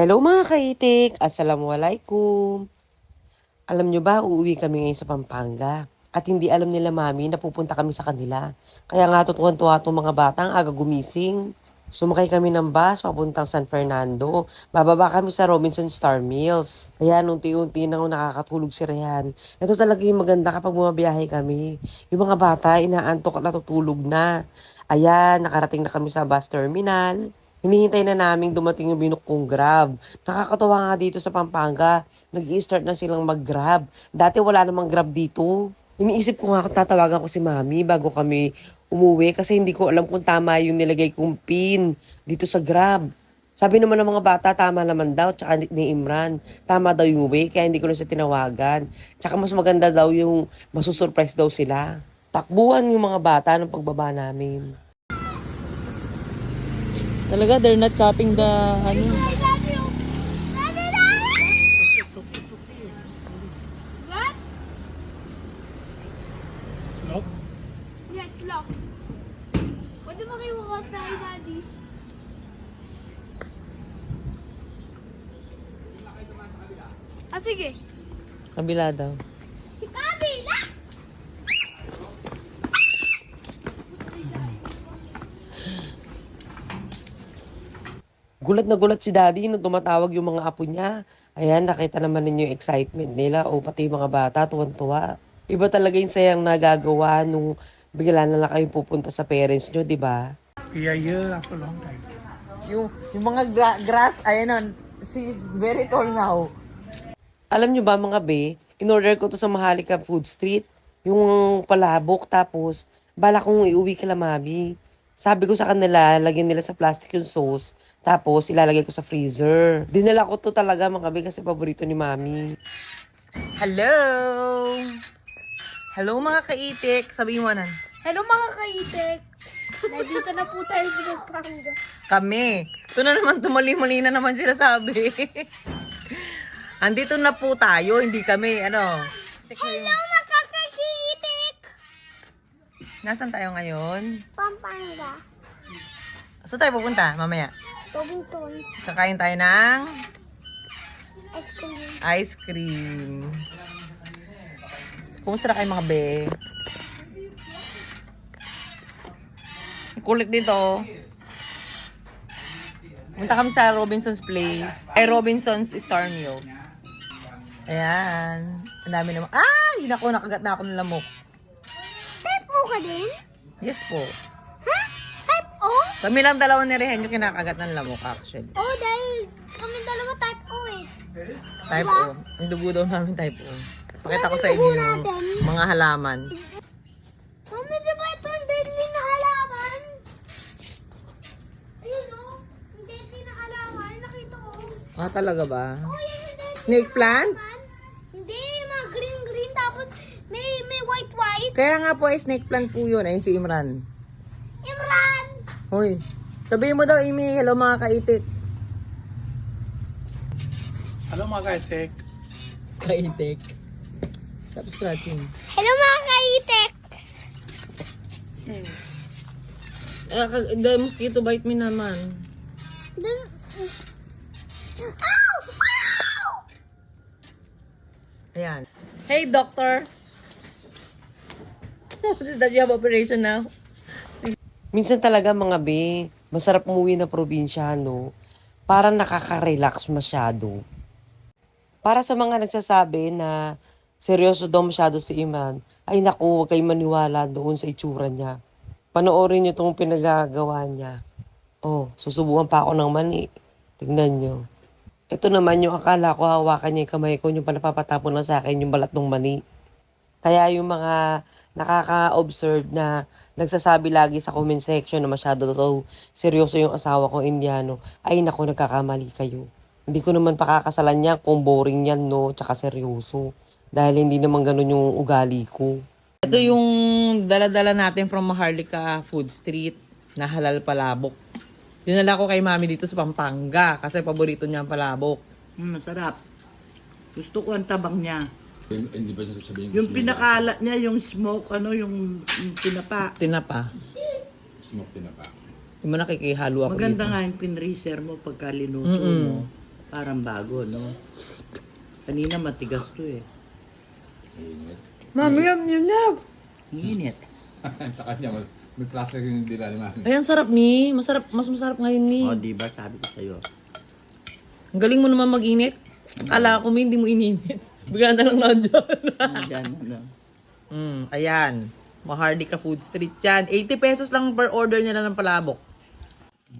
Hello mga kaitik! Assalamualaikum! Alam nyo ba, uuwi kami ngayon sa Pampanga. At hindi alam nila mami na pupunta kami sa kanila. Kaya nga tutuwan-tuwa itong mga batang aga gumising. Sumakay kami ng bus papuntang San Fernando. Bababa kami sa Robinson Star Mills. Ayan, unti-unti na nakakatulog si Rehan. Ito talaga yung maganda kapag bumabiyahe kami. Yung mga bata, inaantok at natutulog na. Ayan, nakarating na kami sa bus terminal. Hinihintay na naming dumating yung binuk kong grab. Nakakatawa nga dito sa Pampanga. nag start na silang mag-grab. Dati wala namang grab dito. Iniisip ko nga kung tatawagan ko si mami bago kami umuwi kasi hindi ko alam kung tama yung nilagay kong pin dito sa grab. Sabi naman ng mga bata, tama naman daw, tsaka ni Imran. Tama daw yung way, kaya hindi ko na siya tinawagan. Tsaka mas maganda daw yung masusurprise daw sila. Takbuhan yung mga bata ng pagbaba namin. Talaga, they're not cutting the, ano? Ah, sige. kabila daw. Kabila! Gulat na gulat si daddy nung tumatawag yung mga apo niya. Ayan, nakita naman ninyo yung excitement nila o pati yung mga bata, tuwan-tuwa. Iba talaga yung sayang nagagawa nung bigla na lang kayong pupunta sa parents nyo, di ba? Yeah, yeah, after long time. Yung, yung mga gra- grass, ayan on, she's very tall now. Alam nyo ba mga be, in-order ko to sa Mahalika Food Street, yung palabok, tapos bala kong iuwi kila mami. Sabi ko sa kanila, lagyan nila sa plastic yung sauce, tapos ilalagay ko sa freezer. Dinala ko to talaga mga be kasi paborito ni mami. Hello! Hello mga kaitik, sabihin mo na. Hello mga kaitek! Nandito na po tayo sa Pampanga. Kami. Ito na naman, tumali-mali na naman sila sabi. Andito na po tayo, hindi kami, ano. Hello mga kaitek! Nasaan tayo ngayon? Pampanga. Saan tayo pupunta mamaya? Robinson. Kakain tayo ng Ice cream. ice cream. Kumusta na kayo mga be? Kulit dito. Punta kami sa Robinson's Place. Ay, Robinson's Star Meal. Ayan. Ang dami naman. Ay! Nako, nakagat na ako ng lamok. Type O ka din? Yes po. Kami lang dalawa ni Rehen yung kinakagat ng lamok actually. Oh, dahil kami dalawa type O eh. Type O. Ang dugo daw namin type O. Pakita ko sa inyo yung mga halaman. Mami, di ba ito ang deadly na halaman? Ayun o. Ang deadly na halaman. Nakita ko. Ah, talaga ba? Oh, yan yung deadly Snake plant? Hindi, mga green-green tapos may may white-white. Kaya nga po ay snake plant po yun. Ayun si Imran. Hoy, sabihin mo daw, Amy, hello mga kaitik. Hello mga kaitek. Kaitik. Stop scratching. Hello mga kaitek! Eh, kag- the mosquito bite me naman. Dun... Ow! Ow! Ayan. Hey, doctor. Does you have operation now? Minsan talaga mga be, masarap umuwi na probinsya, no? Parang nakaka-relax masyado. Para sa mga nagsasabi na seryoso daw masyado si Iman, ay naku, huwag kayong maniwala doon sa itsura niya. Panoorin niyo itong pinagagawa niya. Oh, susubukan pa ako ng mani. Tignan niyo. Ito naman yung akala ko hawakan niya yung kamay ko, yung pala papatapon lang sa akin yung balat ng mani. Kaya yung mga nakaka-observe na nagsasabi lagi sa comment section na masyado daw seryoso yung asawa ko Indiano, ay naku, nagkakamali kayo. Hindi ko naman pakakasalan niya kung boring yan, no, tsaka seryoso. Dahil hindi naman ganun yung ugali ko. Ito yung dala-dala natin from Maharlika Food Street na halal palabok. Dinala ko kay mami dito sa Pampanga kasi paborito niya ang palabok. Mm, masarap. Gusto ko ang tabang niya. Hindi ba sasabihin Yung pinakalat niya, yung smoke, ano, yung, yung pinapa. Tinapa. Smoke tinapa. Yung mo nakikihalo ako Maganda dito. nga yung pinreaser mo pagka linuto Mm-mm. mo. Parang bago, no? Kanina matigas to eh. Init. Mami, yum, yum, yum. Ang init. Sa kanya, may, may plastic yung dila ni Mami. Ay, ang sarap ni. Masarap, mas masarap ngayon ni. O, di ba sabi ko sa'yo? Ang galing mo naman mag-init. Akala ko, Mi, hindi mo ininit. Bigla na lang nandiyan. Nandyan, ano? mm, ayan. Mahardika Food Street yan. 80 pesos lang per order nila ng palabok.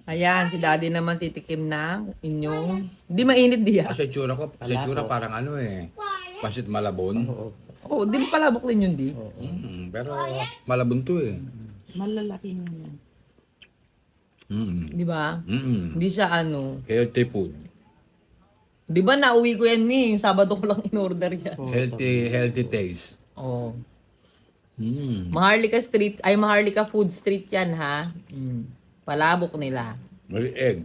Ayan, si daddy naman titikim ng inyong... Hindi mainit diya. Kasi itsura ko, sa itsura parang ano eh. Pasit malabon. Oo. Oo, oh, di palabok din yun, di. Mm, pero malabon to eh. Malalaki na yan. Mm. Di ba? Mm. Hindi siya ano. Healthy food. Di ba nauwi ko yan, Mi? Yung Sabado ko lang in-order yan. Healthy, healthy taste. Oo. Mm. Maharlika Street, ay Maharlika Food Street yan, ha? Mm. Palabok nila. May egg.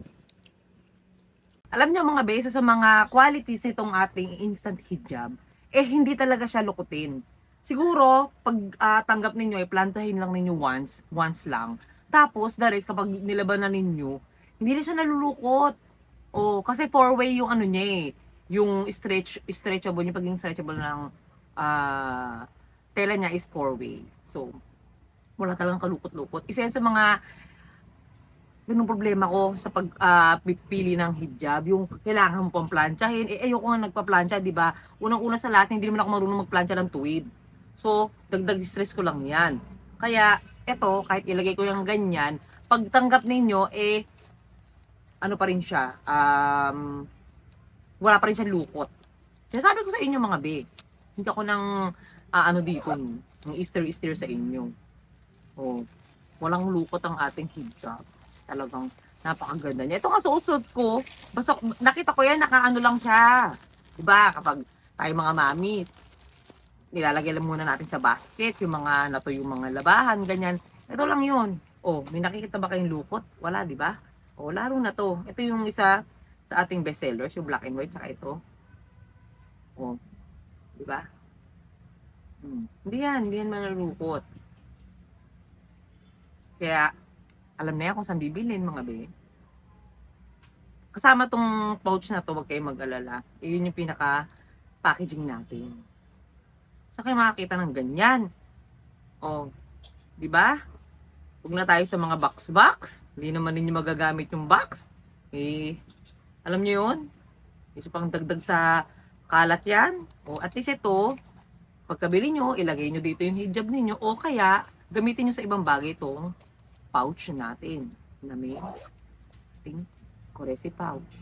Alam niyo mga besa sa mga qualities nitong ating instant hijab, eh hindi talaga siya lukutin. Siguro, pag ah, tanggap ninyo, eh, plantahin lang ninyo once, once lang. Tapos, the rest, kapag nilaban na ninyo, hindi na siya nalulukot. O, kasi four-way yung ano niya eh. Yung stretch, stretchable, yung pagiging stretchable ng ah, tela niya is four-way. So, wala talagang kalukot-lukot. Isa yan sa mga ganun problema ko sa pag ah, pipili ng hijab, yung kailangan mo pang planchahin. Eh, ayoko nga nagpa-plancha, di ba? Unang-una sa lahat, hindi naman ako marunong magplancha ng tuwid. So, dagdag stress ko lang yan. Kaya, eto, kahit ilagay ko yung ganyan, pagtanggap ninyo, eh, ano pa rin siya, um, wala pa rin siya lukot. Sinasabi ko sa inyo mga be, hindi ako nang, ah, ano dito, ng easter-easter sa inyo. Oh, walang lukot ang ating hijab talagang napakaganda niya. Ito nga suot ko, basta nakita ko yan, nakaano lang siya. Diba? Kapag tayo mga mami, nilalagay lang muna natin sa basket, yung mga nato yung mga labahan, ganyan. Ito lang yun. Oh, may nakikita ba kayong lukot? Wala, di ba? Oh, laro na to. Ito yung isa sa ating bestsellers, yung black and white, tsaka ito. Oh, di ba? Hmm. Hindi yan, hindi yan manalukot. Kaya, alam na yan kung saan bibilin mga be. Kasama tong pouch na to, huwag kayong mag-alala. Iyon yung pinaka packaging natin. Sa kayo makakita ng ganyan. O, di ba? Huwag na tayo sa mga box-box. Hindi naman ninyo magagamit yung box. Eh, alam niyo yun? Isa pang dagdag sa kalat yan. O, at least ito, pagkabili nyo, ilagay nyo dito yung hijab ninyo. O kaya, gamitin nyo sa ibang bagay itong pouch natin na may ating Coresi pouch.